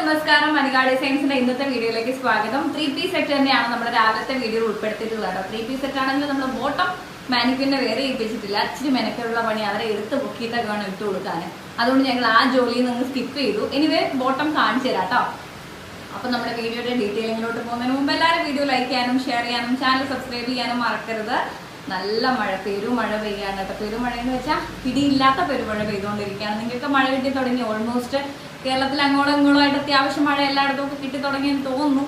നമസ്കാരം. മണികാട് സയൻസിന്റെ ഇന്നത്തെ വീഡിയോയിലേക്ക് സ്വാഗതം. ത്രീ പി സെറ്റ് തന്നെയാണ് നമ്മുടെ രാവിലത്തെ വീഡിയോ ഉൾപ്പെടുത്തിയിട്ടുള്ളത് ത്രീ പി സെറ്റ് ആണെങ്കിൽ നമ്മൾ ബോട്ടം മാനിക്യൂറിനെ വേറെ ഏൽപ്പിച്ചിട്ടില്ല. അച്ഛനും മെനക്കുള്ള പണി അവരെ എടുത്ത് പൊക്കിയിട്ടൊക്കെ വേണം ഇട്ട് കൊടുക്കാൻ അതുകൊണ്ട് ഞങ്ങൾ ആ ജോലിയിൽ നിന്ന് സ്കിപ്പ് ചെയ്തു. എനിവേ ബോട്ടം കാണിച്ചു തരാം കേട്ടോ. അപ്പൊ നമ്മുടെ വീഡിയോയുടെ ഡീറ്റെയിലിങ്ങിലോട്ട് പോകുന്നതിന് മുമ്പ് എല്ലാവരും വീഡിയോ ലൈക്ക് ചെയ്യാനും ഷെയർ ചെയ്യാനും ചാനൽ സബ്സ്ക്രൈബ് ചെയ്യാനും മറക്കരുത്. നല്ല മഴ പെരുമഴ പെയ്യാണ് കേട്ടോ പെരുമഴ എന്ന് വെച്ചാൽ പിടിയില്ലാത്ത പെരുമഴ പെയ്തുകൊണ്ടിരിക്കുകയാണ്. നിങ്ങൾക്ക് മഴ കിട്ടി തുടങ്ങി. ഓൾമോസ്റ്റ് കേരളത്തിൽ അങ്ങോളം ഇങ്ങോളം ആയിട്ട് അത്യാവശ്യം മഴ എല്ലായിടത്തും ഒക്കെ കിട്ടി തുടങ്ങിയെന്ന് തോന്നുന്നു.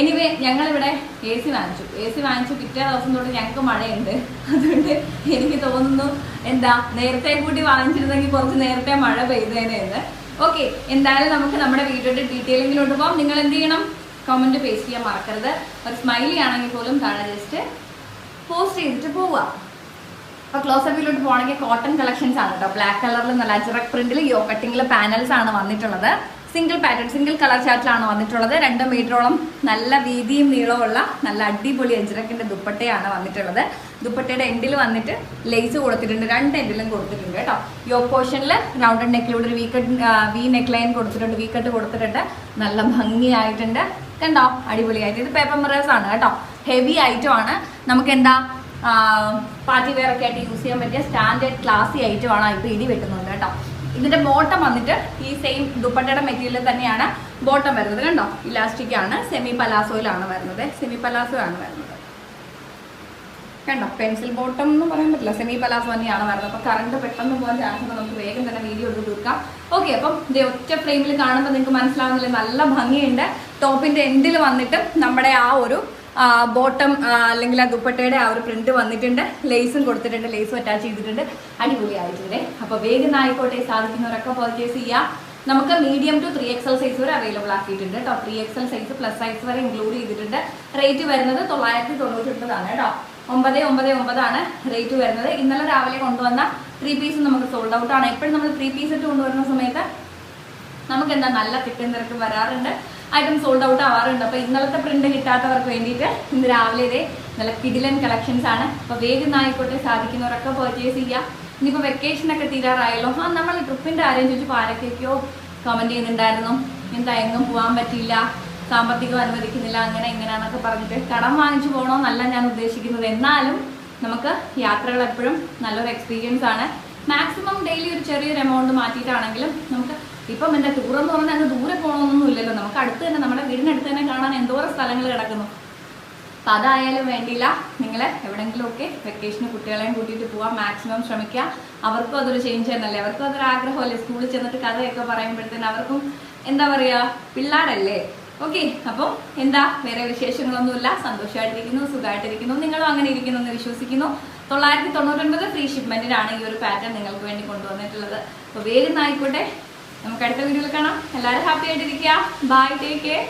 എനിവേ ഞങ്ങളിവിടെ എ സി വാങ്ങിച്ചു. എ സി വാങ്ങിച്ചു. പിറ്റേ ദിവസം തൊട്ട് ഞങ്ങൾക്ക് മഴയുണ്ട്. അതുകൊണ്ട് എനിക്ക് തോന്നുന്നു എന്താ നേരത്തെ കൂട്ടി വാങ്ങിച്ചിരുന്നെങ്കിൽ കുറച്ച് നേരത്തെ മഴ പെയ്തേനെ എന്ന്. ഓക്കെ എന്തായാലും നമുക്ക് നമ്മുടെ വീഡിയോയുടെ ഡീറ്റെയിലിങ്ങിലോട്ട് പോകാം നിങ്ങൾ എന്ത് ചെയ്യണം? കമന്റ് പേസ്റ്റ് ചെയ്യാൻ മറക്കരുത്. ഒരു സ്മൈലി ആണെങ്കിൽ പോലും താഴെ ജസ്റ്റ് പോസ്റ്റ് ചെയ്തിട്ട് പോവുക അപ്പൊ ക്ലോസപ്പിലോട്ട് പോകണമെങ്കിൽ കോട്ടൺ കളക്ഷൻസ് ആണ് കേട്ടോ ബ്ലാക്ക് കളറിൽ നല്ല അജറക് പ്രിന്റിൽ യോ കട്ടിങ്ങിൽ പാനൽസ് ആണ് വന്നിട്ടുള്ളത്. സിംഗിൾ പാറ്റേൺ സിംഗിൾ കളർ ചാറ്റിലാണ് വന്നിട്ടുള്ളത്. രണ്ട് മീറ്ററോളം നല്ല വീതിയും നീളമുള്ള നല്ല അടിപൊളി അജ്രക്കിന്റെ ദുപ്പട്ടയാണ് വന്നിട്ടുള്ളത്. ദുപ്പട്ടയുടെ എൻഡിൽ വന്നിട്ട് ലേസ് കൊടുത്തിട്ടുണ്ട്. രണ്ട് എൻഡിലും കൊടുത്തിട്ടുണ്ട് കേട്ടോ യോ പോർഷനിൽ റൗണ്ടഡ് നെക്കിലൂടെ ഒരു വീക്കട്ട് വി നെക്ക് ലൈൻ കൊടുത്തിട്ടുണ്ട്. വീക്കട്ട് കൊടുത്തിട്ടുണ്ട്. നല്ല ഭംഗിയായിട്ടുണ്ട്. കണ്ടോ? അടിപൊളിയായിട്ട്. ഇത് പേപ്പർ മിറേഴ്സ് ആണ് കേട്ടോ ഹെവി ഐറ്റം ആണ്. നമുക്ക് എന്താ പാർട്ടി വെയർ ഒക്കെ ആയിട്ട് യൂസ് ചെയ്യാൻ പറ്റിയ സ്റ്റാൻഡേർഡ് ക്ലാസി ഐറ്റം ആണ് ഇപ്പൊ ഇടി വെട്ടുന്നുണ്ട് കേട്ടോ. ഇതിന്റെ ബോട്ടം വന്നിട്ട് ഈ സെയിം ദുപ്പട്ടയുടെ മെറ്റീരിയൽ തന്നെയാണ് ബോട്ടം വരുന്നത് കണ്ടോ? ഇലാസ്റ്റിക് ആണ് സെമി പലാസോയിലാണ് വരുന്നത്. സെമി പലാസോ ആണ് വരുന്നത്. കണ്ടോ? പെൻസിൽ ബോട്ടം എന്ന് പറയാൻ പറ്റില്ല. സെമി പലാസോ തന്നെയാണ് വരുന്നത്. അപ്പോൾ കറണ്ട് പെട്ടെന്ന് പോകാൻ ചാൻസ് നമുക്ക് വേഗം തന്നെ വീഡിയോ എടുത്ത് തീർക്കാം. ഓക്കെ അപ്പം ഇത് ഒറ്റ ഫ്രെയിമിൽ കാണുമ്പോൾ നിങ്ങൾക്ക് മനസ്സിലാവുന്നില്ല? നല്ല ഭംഗിയുണ്ട്. ടോപ്പിന്റെ എൻഡിൽ വന്നിട്ട് നമ്മുടെ ആ ഒരു ബോട്ടം അല്ലെങ്കിൽ ആ ദുപ്പട്ടയുടെ ആ ഒരു പ്രിന്റ് വന്നിട്ടുണ്ട്. ലേസും കൊടുത്തിട്ടുണ്ട്. ലേസും അറ്റാച്ച് ചെയ്തിട്ടുണ്ട്. അടിപൊളിയായിട്ടുണ്ട് അപ്പോൾ വേഗം ആയിക്കോട്ടെ സാധിക്കുന്നവരൊക്കെ പർച്ചേസ് ചെയ്യാം. നമുക്ക് medium to three XL size വരെ അവൈലബിൾ ആക്കിയിട്ടുണ്ട് കേട്ടോ three XL size plus size വരെ ഇൻക്ലൂഡ് ചെയ്തിട്ടുണ്ട്. റേറ്റ് വരുന്നത് തൊള്ളായിരത്തി തൊണ്ണൂറ്റി ഒൻപതാണ് കേട്ടോ ഒമ്പത് ഒമ്പത് ഒമ്പതാണ് റേറ്റ് വരുന്നത്. ഇന്നലെ രാവിലെ കൊണ്ടുവന്ന ത്രീ പീസ് നമുക്ക് സോൾഡ് ഔട്ട് ആണ്. എപ്പോഴും നമ്മൾ ത്രീ പീസ് ഇട്ട് കൊണ്ടുവരുന്ന സമയത്ത് നമുക്ക് എന്താ നല്ല തിക്കൻ തിരക്ക് വരാറുണ്ട്. ഐറ്റം സോൾഡ് ഔട്ട് ആവാറുണ്ട്. അപ്പോൾ ഇന്നലത്തെ പ്രിന്റ് കിട്ടാത്തവർക്ക് വേണ്ടിയിട്ട് ഇന്ന് രാവിലെ ഇതേ നല്ല കിഡിലൻ കളക്ഷൻസ് ആണ്. അപ്പോൾ വേഗം ആയിക്കോട്ടെ സാധിക്കുന്നവരൊക്കെ പർച്ചേസ് ചെയ്യാം. ഇനിയിപ്പോ വെക്കേഷൻ ഒക്കെ തീരാറായല്ലോ. ആ നമ്മൾ ട്രിപ്പിന്റെ ആരെയും ചോദിച്ചപ്പോൾ ആരൊക്കെയൊക്കെയോ കമന്റ് ചെയ്യുന്നുണ്ടായിരുന്നു. എന്താ എങ്ങും പോകാൻ പറ്റിയില്ല. സാമ്പത്തികം അനുവദിക്കുന്നില്ല അങ്ങനെ ഇങ്ങനെയാണെന്നൊക്കെ പറഞ്ഞിട്ട് കടം വാങ്ങിച്ചു പോകണമെന്നല്ല ഞാൻ ഉദ്ദേശിക്കുന്നത്. എന്നാലും നമുക്ക് യാത്രകൾ എപ്പോഴും നല്ലൊരു എക്സ്പീരിയൻസ് ആണ്. മാക്സിമം ഡെയിലി ഒരു ചെറിയൊരു എമൗണ്ട് മാറ്റിയിട്ടാണെങ്കിലും നമുക്ക് ഇപ്പം എന്റെ ടൂർ എന്ന് പറഞ്ഞാൽ അങ്ങ് ദൂരെ പോകണമെന്നൊന്നും ഇല്ലല്ലോ. നമുക്ക് അടുത്ത് തന്നെ നമ്മുടെ വീടിനടുത്ത് തന്നെ കാണാൻ എന്തോരം സ്ഥലങ്ങൾ കിടക്കുന്നു. അപ്പം അതായാലും വേണ്ടിയില്ല. നിങ്ങൾ എവിടെയെങ്കിലുമൊക്കെ വെക്കേഷന് കുട്ടികളെയും കൂട്ടിയിട്ട് പോകാൻ മാക്സിമം ശ്രമിക്കുക. അവർക്കും അതൊരു ചേഞ്ച് തന്നെയല്ലേ? അവർക്കും അതൊരു ആഗ്രഹമല്ലേ? സ്കൂളിൽ ചെന്നിട്ട് കഥയൊക്കെ പറയുമ്പോഴത്തേന് അവർക്കും എന്താ പറയുക പിള്ളേരല്ലേ? ഓക്കെ. അപ്പം എന്താ? വേറെ വിശേഷങ്ങളൊന്നുമില്ല. സന്തോഷമായിട്ടിരിക്കുന്നു സുഖമായിട്ടിരിക്കുന്നു. നിങ്ങളും അങ്ങനെ ഇരിക്കുന്നു എന്ന് വിശ്വസിക്കുന്നു. തൊള്ളായിരത്തി തൊണ്ണൂറ്റൊൻപത് ഫ്രീ ഷിപ്മെന്റിനാണ് ഈ ഒരു പാറ്റേൺ നിങ്ങൾക്ക് വേണ്ടി കൊണ്ടുവന്നിട്ടുള്ളത്. അപ്പോൾ വേഗം ആയിക്കോട്ടെ നമുക്ക് അടുത്ത വീഡിയോയിൽ കാണാം. എല്ലാവരും ഹാപ്പി ആയിട്ടിരിക്കുക. Bye take care